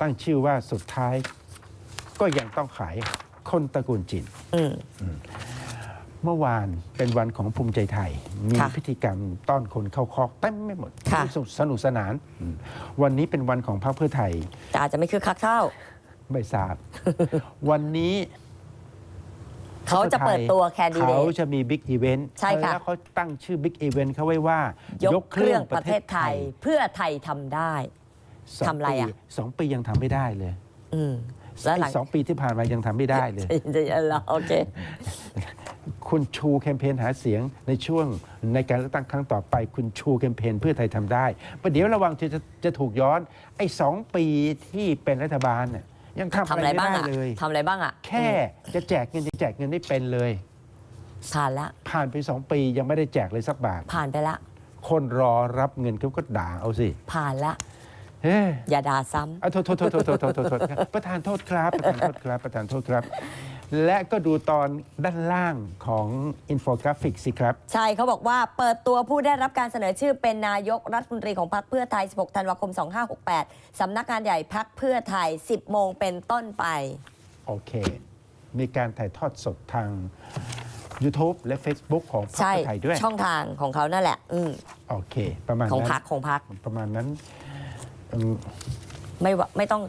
ตั้งชื่อว่าสุดท้ายก็ยังต้องขายคนตระกูลจินอืมเมื่อวานเป็นวันของภูมิใจไทย มีค่ะพิธีกรรมต้อนคนเข้าคอกเต็มไม่หมดค่ะสนุกสนุกสนานอืมวันนี้เป็นวันของพรรคเพื่อไทย แต่อาจจะไม่คือคักเท่า ไม่ทราบ วันนี้เขาจะเปิดตัวแคนดิเดเขาต จะมีบิ๊กอีเวนต์ใช่ค่ะ แล้วเขาตั้งชื่อบิ๊กอีเวนต์เขาไว้ว่ายกเครื่องประเทศไทยเพื่อไทยทำได้ สงทำอะไรอะปีสองปียังทำไม่ได้เลยอืมแล้วหลังไอ้สองปีที่ผ่านมายังทำไม่ได้เลย จะเหรอโอเค คุณชูแคมเปญหาเสียงในช่วงในการเลือกตั้งครั้งต่อไป คุณชูแคมเปญเพื่อไทยทำได้ประเดี๋ยวระวังจะจะจะถูกย้อนไอ้สองปีที่เป็นรัฐบาลน่ะยังทำทำอะอะไรไรไม่บ้างได้อะเลย ทำอะไรบ้างอะแค่จะแจกเงินจะแจกเงินไม่เป็นเลย ผ่านละ ผ่านไปสองปียังไม่ได้แจกเลยสักบาท ผ่านไปละ คนรอรับเงินเขาก็ด่าเอาสิ ผ่านละ อย่าด่าซ้ำโทษโทษโทษโทษโทษโทษประธานโทษครับประธานโทษครับประธานโทษครับ และก็ดูตอนด้านล่างของอินโฟกราฟิกสิครับ ใช่เขาบอกว่าเปิดตัวผู้ได้รับการเสนอชื่อเป็นนายกรัฐมนตรีของพรรคเพื่อไทย 16 ธันวาคม 2568 สำนักงานใหญ่พรรคเพื่อไทย 10 โมงเป็นต้นไป โอเค มีการถ่ายทอดสดทาง YouTube และ Facebook ของพรรคเพื่อไทยด้วยช่องทางของเขานั่นแหละ อืโอเค ประมาณนั้นของพรรคของพรรคประมาณนั้น ไม่ว่าไม่ต้อง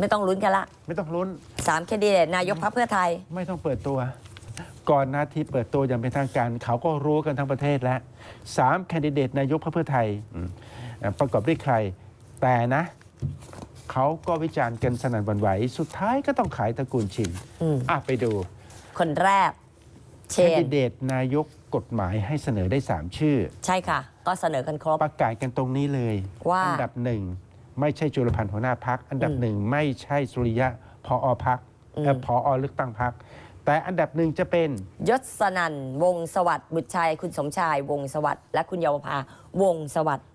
ไม่ต้องลุ้นกันละไม่ต้องลุ้นสามแคนดิเดตนายกพรรคเพื่อไทย ไม่ต้องเปิดตัว ก่อนหนาทีเปิดตัวอย่างเป็นทางการ เขาก็รู้กันทั้งประเทศแล้วสามแคนดิเดตนายกพรรคเพื่อไทยอืมอะประกอบด้วยใคร แต่นะเขาก็วิจารณ์กันสนั่นหวันไหว สุดท้ายก็ต้องขายตระกูลชินอืมอะไปดู คนแรก เชแคนนดิเดตนายกกฎหมายให้เสนอได้ 3 ชื่อ ใช่ค่ะ ก็เสนอกันครบ ประกาศกันตรงนี้เลย ว่า อัดับหนึ่งไม่ใช่จุลพันธ์หัวหน้าพัก อันดับอืมหนึ่งไม่ใช่สุริยะพออพักอืมพอเลือกตั้งพัก แต่อันดับหนึ่งจะเป็น ยศสนันวงศ์สวัสดิ์บุตรชัยคุณสมชาย วงศ์สวัสดิ์และคุณเยาวภาวงศ์สวัสดิ์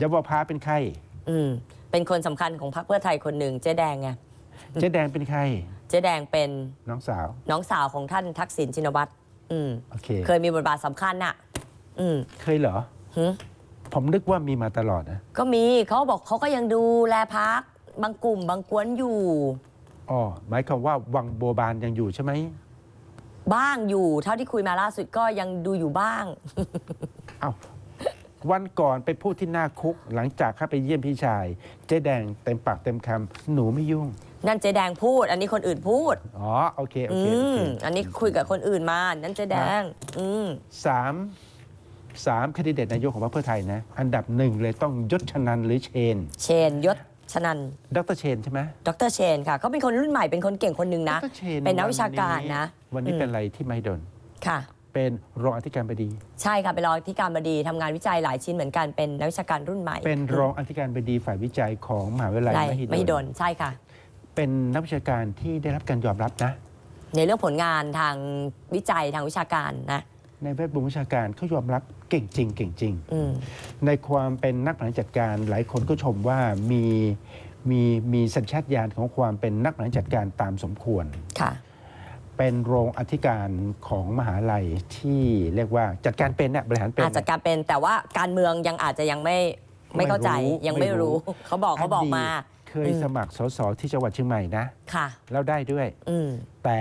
ยาวภาเป็นใคร อืมเป็นคนสำคัญของพรรคเพื่อไทยคนหนึ่งเจ๊แดงไงเจ๊แดงเป็นใคร เจ๊แดงเป็นน้องสาว น้องสาวของท่านทักษิณชินวัตร อืมโอเค เคยมีบทบาทสำคัญน่ะ อืมเคยเหรอ หึผมนึกว่ามีมาตลอดนะก็มีเขาบอกเขาก็ยังดูแลพักบางกลุ่มบางกวนอยู่ อ๋อหมายความว่าวังโบบานยังอยู่ใช่ไหมบ้างอยู่ เท่าที่คุยมาล่าสุดก็ยังดูอยู่บ้าง เอ้า วันก่อนไปพูดที่หน้าคุก หลังจากเข้าไปเยี่ยมพี่ชาย เจ๊แดงเต็มปากเต็มคำหนูไม่ยุ่ง นั่นเจ๊แดงพูด อันนี้คนอื่นพูด อ๋อ โอเค โออืเคโอเคมอันนี้คุยกับคนอื่นมา นั่นเจ๊แดง อืม สามสามแคนดิเดตนายกของพรรคเพื่อไทยนะ อันดับหนึ่งเลยต้องยศชนันหรือเชน เชนยศชนัน ดรเชนใช่ไหมดรเชนค่ะเขาเป็นคนรุ่นใหม่เป็นคนเก่งคนหนึ่งนะ ดรเชนเป็นนักวิชาการนะวันนี้อืม เป็นอะไรที่ไม่ดน ค่ะ เป็นรองอธิการบดี ใช่ค่ะเป็นรองที่การบดีทำงานวิจัยหลายชิ้นเหมือนกันเป็นนักวิชาการรุ่นใหม่ เป็นรองอธิการบดีฝ่ายวิจัยของมหาวิทยาลัยไรมหิไม่ดโดลนใช่ค่ะ เป็นนักวิชาการที่ได้รับการยอมรับนะ ในเรื่องผลงานทางวิจัยทางวิชาการนะในแวดวงวิชาการเขายอมรับเก่งจริง เก่งจริงอืมในความเป็นนักบริหารจัดการหลายคนก็ชมว่ามีมีมีสัญชาตญาณของความเป็นนักบริหารจัดการตามสมควรค่ะ เป็นโรงอธิการของมหาลัยที่เรียกว่าจัดการเป็นเนี่ยบริหารเป็นอาจจะการเป็นแต่ว่าการเมืองยังอาจจะยังไม่ไม่เข้าใจไม่รู้ยังไม่ไม่รู้รู้ เขาบอกเขาบอกมาดีตเคยอืมสมัครสสที่จังหวัดเชียงใหม่นะค่ะ แล้วได้ด้วยอืมแต่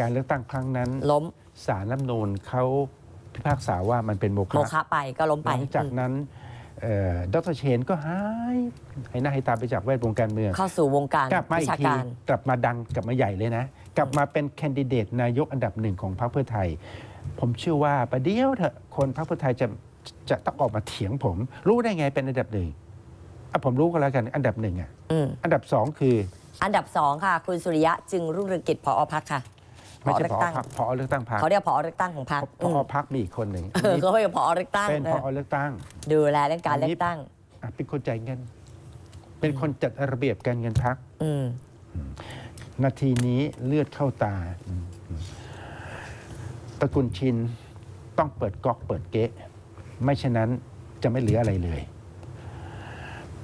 การเลือกตั้งครั้งนั้น ล้มสารรัฐธรรมนูญเขาพิพากษาว่ามันเป็นโมโมฆะฆะไปก็ล้มหไปลังจากนั้นเอ่อ ดรเชนก็หายให้หน้าให้ตาไปจากแวดวงการเมือง เข้าสู่วงการกลับมาวิอีกชาทีการกลับมาดังกลับมาใหญ่เลยนะ กลับมาเป็นแคนดิเดตนายกอันดับหนึ่งของพรรคเพื่อไทย ผมเชื่อว่าประเดี๋ยวเถอะคนพรรคเพื่อไทยจะจะต้องออกมาเถียงผม รู้ได้ไงเป็นอันดับหนึ่งอะผมรู้ก็แล้วกันอันดับหนึ่งอะอืมอันดับสองคือ อันดับสองค่ะ คุณสุริยะจึงรุ่งเรืองกิจพอพักค่ะ ไม่ใช่เลืพอกอตั้งพรรคพอเลือกตั้งพรรคเขาเรียกพอเลือกตั้งของพรรคพอพรรคมีอีกคนหนึ่งเออเขาเรียกพอเลือกตั้งเป็นเอพออเลือกตั้ง ดูแลเรื่องการอันนี้เลือกตั้งอะเป็นคนจ่ายเงิน เป็นคนจัดระเบียบการเงินพรรคอืมนาทีนี้เลือดเข้าตาอืมอืมตระกุลชินต้องเปิดก๊อกเปิดเก๊ะ ไม่ฉะนั้นจะไม่เหลืออะไรเลย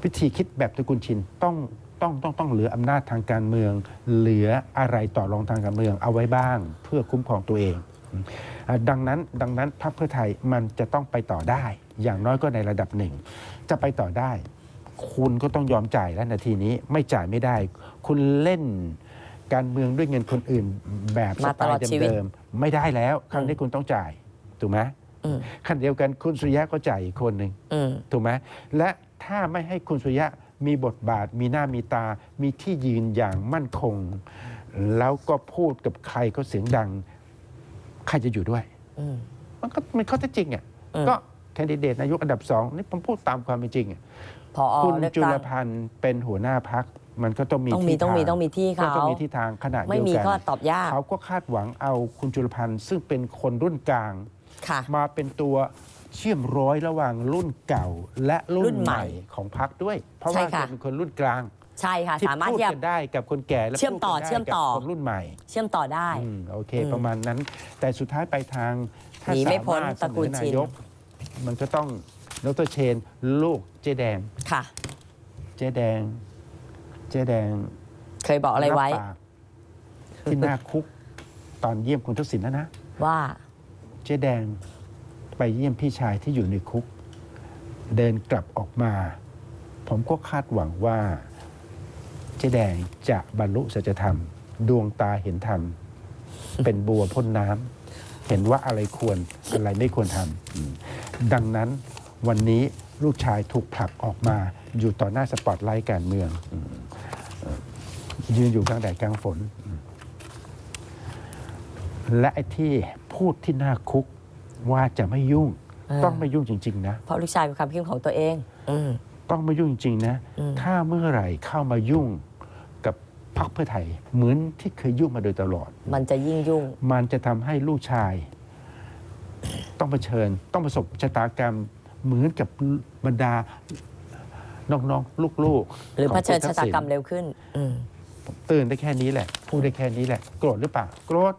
วิธีคิดแบบตระกุลชินต้อง ต้องต้องต้องเหลืออำนาจทางการเมือง เหลืออะไรต่อรองทางการเมืองเอาไว้บ้าง เพื่อคุ้มครองตัวเองอืมอะดังนั้นดังนั้นพรรคเพื่อไทยมันจะต้องไปต่อได้ อย่างน้อยก็ในระดับหนึ่ง จะไปต่อได้ คุณก็ต้องยอมจ่ายแล้วนาทีนี้ไม่จ่ายไม่ได้ คุณเล่นการเมืองด้วยเงินคนอื่นแบบสมาไตตลอดล์ชีวิตเดิมๆไม่ได้แล้ว ครั้งนี้คุณต้องจ่ายถูกไหมอืมขั้นเดียวกันคุณสุริยะก็จ่ายอีกคนหนึ่งอืมถูกไหมและถ้าไม่ให้คุณสุริยะ มีบทบาท มีหน้ามีตา มีที่ยืนอย่างมั่นคง แล้วก็พูดกับใครก็เสียงดัง ใครจะอยู่ด้วย อืม มันก็มันข้อเท็จจริงอะอืม ก็แคนดิเดตนายกอันดับสองนี่ผมพูดตามความเป็นจริงอะพอคุณเลือกจุตั้ลงพันธ์เป็นหัวหน้าพัก มันก็ต้องมีต้องมีที่ต้องมีทาต้องมีที่ก็เขา ต้องมีที่ทางขนาดไม่เดียวมีกันก็ตอบยาก เขาก็คาดหวังเอาคุณจุลพันธ์ซึ่งเป็นคนรุ่นกลาง ค่ะ มาเป็นตัว เชื่อมร้อยระหว่างรุ่นเก่าและรุ่รุ่นนใหใหม่ม่ของพักด้วย เพราะใช่ว่าค่ะแกเป็นคนรุ่นกลางใช่ค่ะ ที่สามารถพูดที่จะ กันได้กับคนแก่และเชื่อมต่อพูดกันได้เชื่อมต่อ กับคนรุ่นใหม่เชื่อมต่อได้ อืมโอเค อืมประมาณนั้น แต่สุดท้ายไปลายทางถ้าหนีไม่สาพ้นมารถตระกูลเสนอชินานยก มันก็ต้องดรเชน ลูกเจ๊แดง ค่ะ เจ๊แดง เจ๊แดง เคยบอกอะไรไว้บปากที่หน้าคุก ตอนเยี่ยมคุณทักษิณนะนะว่า เจ๊แดง ไปเยี่ยมพี่ชายที่อยู่ในคุก เดินกลับออกมา ผมก็คาดหวังว่าเจ๊แดงจะบรรลุสัจธรรม ดวงตาเห็นธรรม เป็นบัวพ่นน้ำเห็นว่าอะไรควรอะไรไม่ควรทำดังนั้นวันนี้ลูกชายถูกผลักออกมาอยู่ต่อหน้าสปอตไลท์การเมือง ยืนอยู่กลางแดดกลางฝน และไอ้ที่พูดที่หน้าคุก ว่าจะไม่ยุ่งเออต้องไม่ยุ่งจริง ๆ นะ เพราะลูกชายมีความคิดของตัวเอง อืม ต้องไม่ยุ่งจริง ๆ นะ อืม ถ้าเมื่อไหร่เข้ามายุ่งกับพรรคเพื่อไทย เหมือนที่เคยยุ่งมาโดยตลอด มันจะยิ่งยุ่ง มันจะทำให้ลูกชาย ต้องเผชิญ ต้องประสบชะตากรรมเหมือนกับบรรดาน้องๆลูกๆหรือขงเผชิญคุณชะทัตากษิณรรมเร็วขึ้น อืมเตือนได้แค่นี้แหละ พูดได้แค่นี้แหละ โกรธหรือเปล่า โกรธ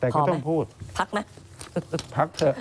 แต่ก็พอไหม ต้องพูด พักไหม พักเถอะ